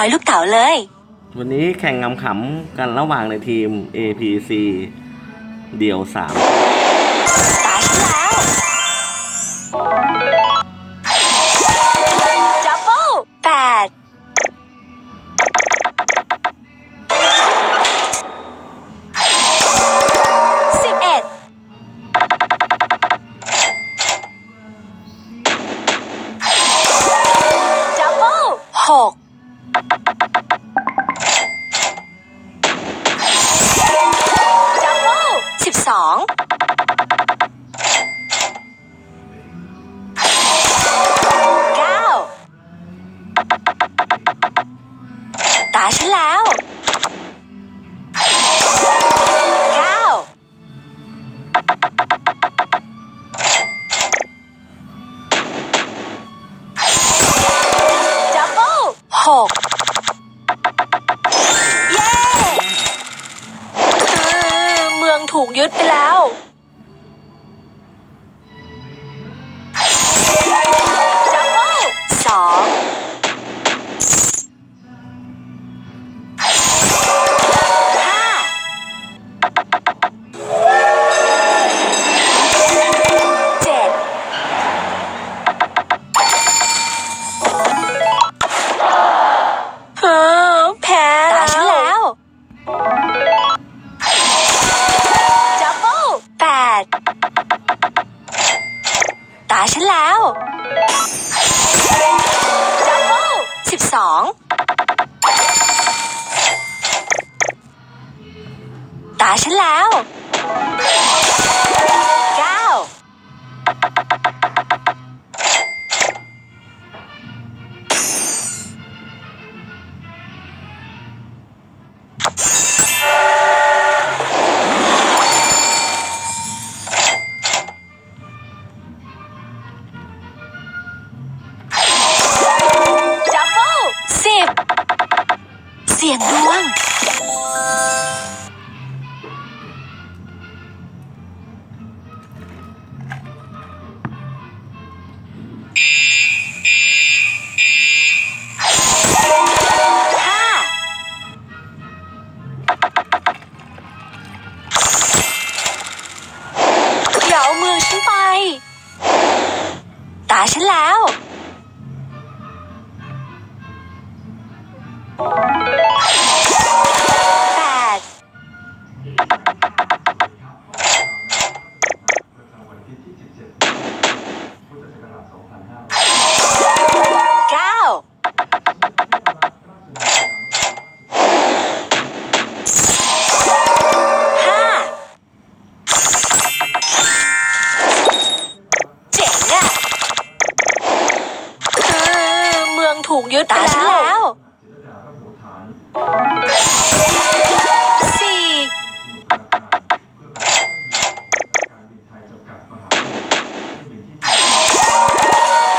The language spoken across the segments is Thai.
อยลูกเต๋าเลย วันนี้แข่งงำขำกันระหว่างในทีม APC เดี่ยวสามตายฉันแล้วดับเบิลแปดสิบเอ็ดดับเบิลหก แล้ว you. สี่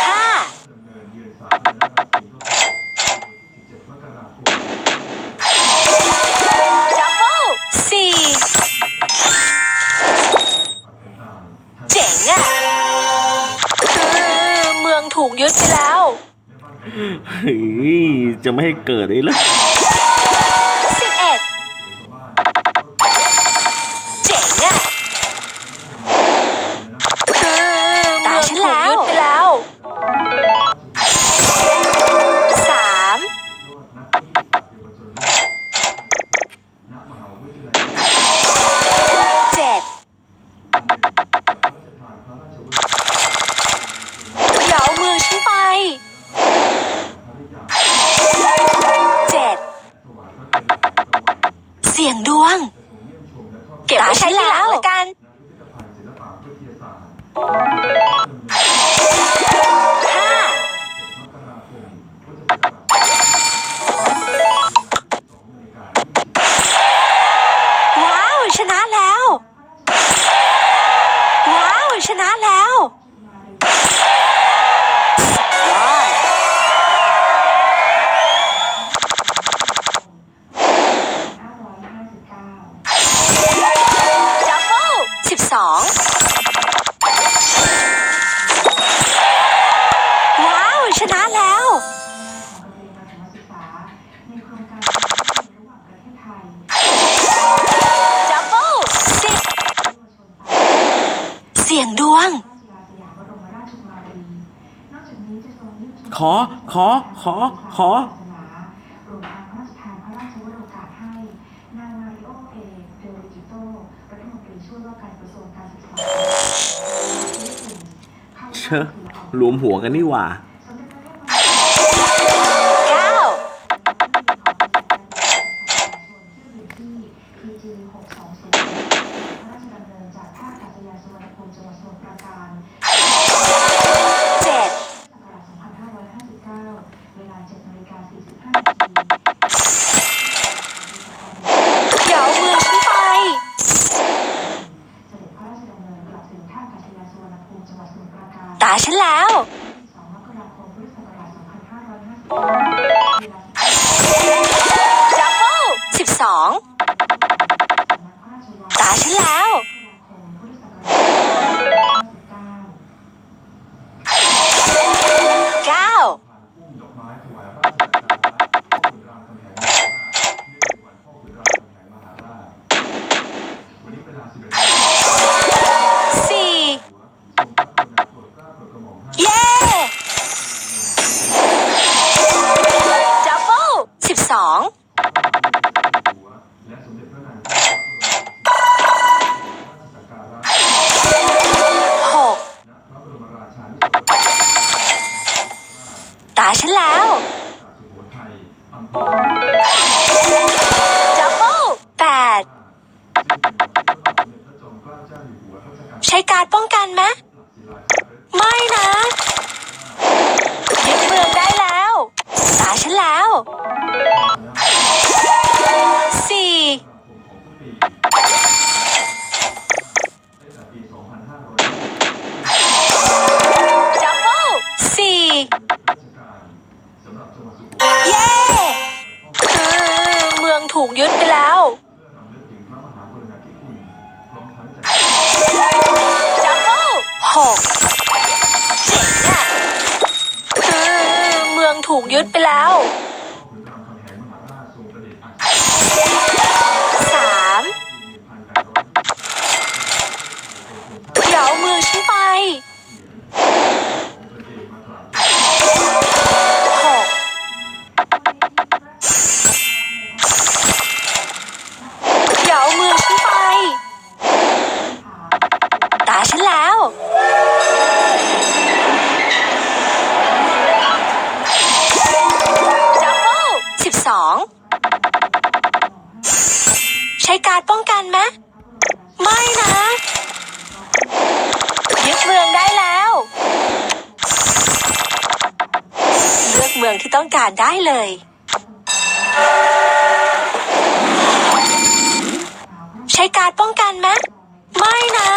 ห้าดับเบิลสี่เจ๋งอะคือเมืองถูกยึดไปแล้ว เฮ้ยจะไม่ให้เกิดเลยเห ว้าว ชนะแล้ว ดับเบิลสิบเสี่ยงดวง ขอ ขอ ขอ ขอ ชอรวมหัวกันนี่หว่า 来。 ไม่นะยึดเมืองได้แล้วตาฉันแล้วสี่ดับเบิลสี่เย้เมืองถูกยึดไปแล้ว ยึดไปแล้ว องการได้เลย ใช้การป้องกันไหมไม่นะ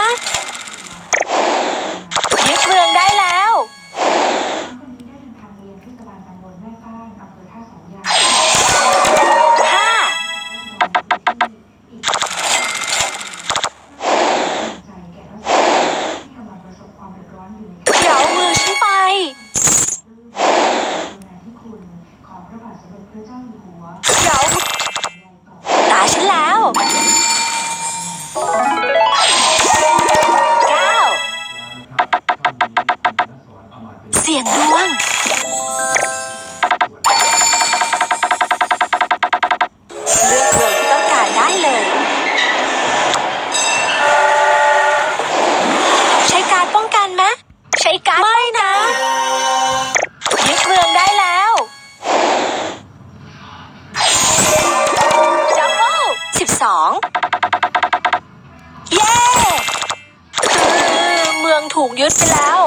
เลือกเพลงที่ต้องการได้เลย ใช้การป้องกันไหมใช้การไม่นะยึดเมืองได้แล้วจัมโบ้สิบสองเย้ เมืองถูกยึดไปแล้ว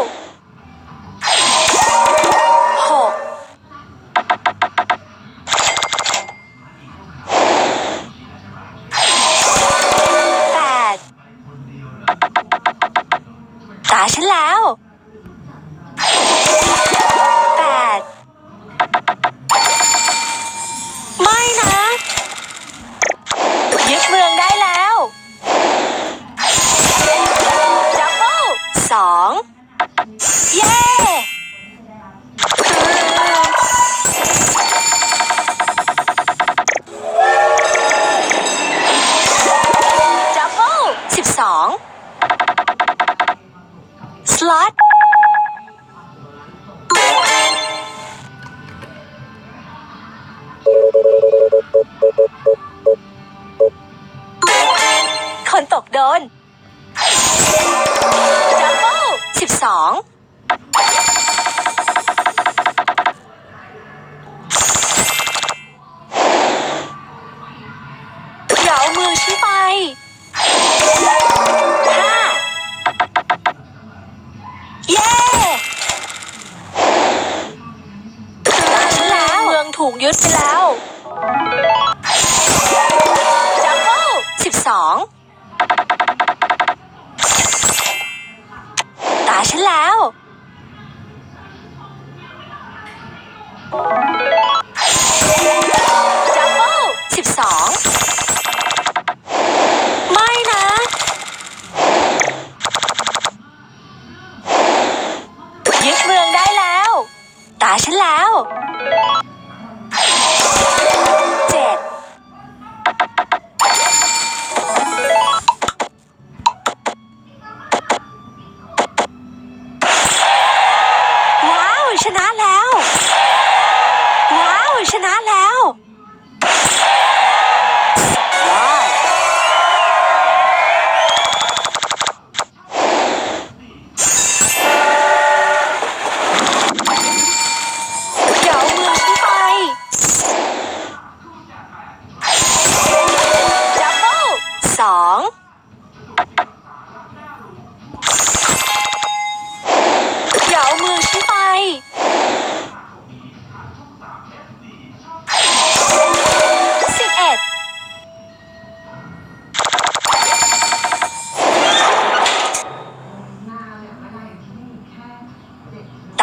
ล็อตคนตกโดนดับเบิลสิบสองเหรามือชี้ไป Bye.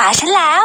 ตาฉันแล้ว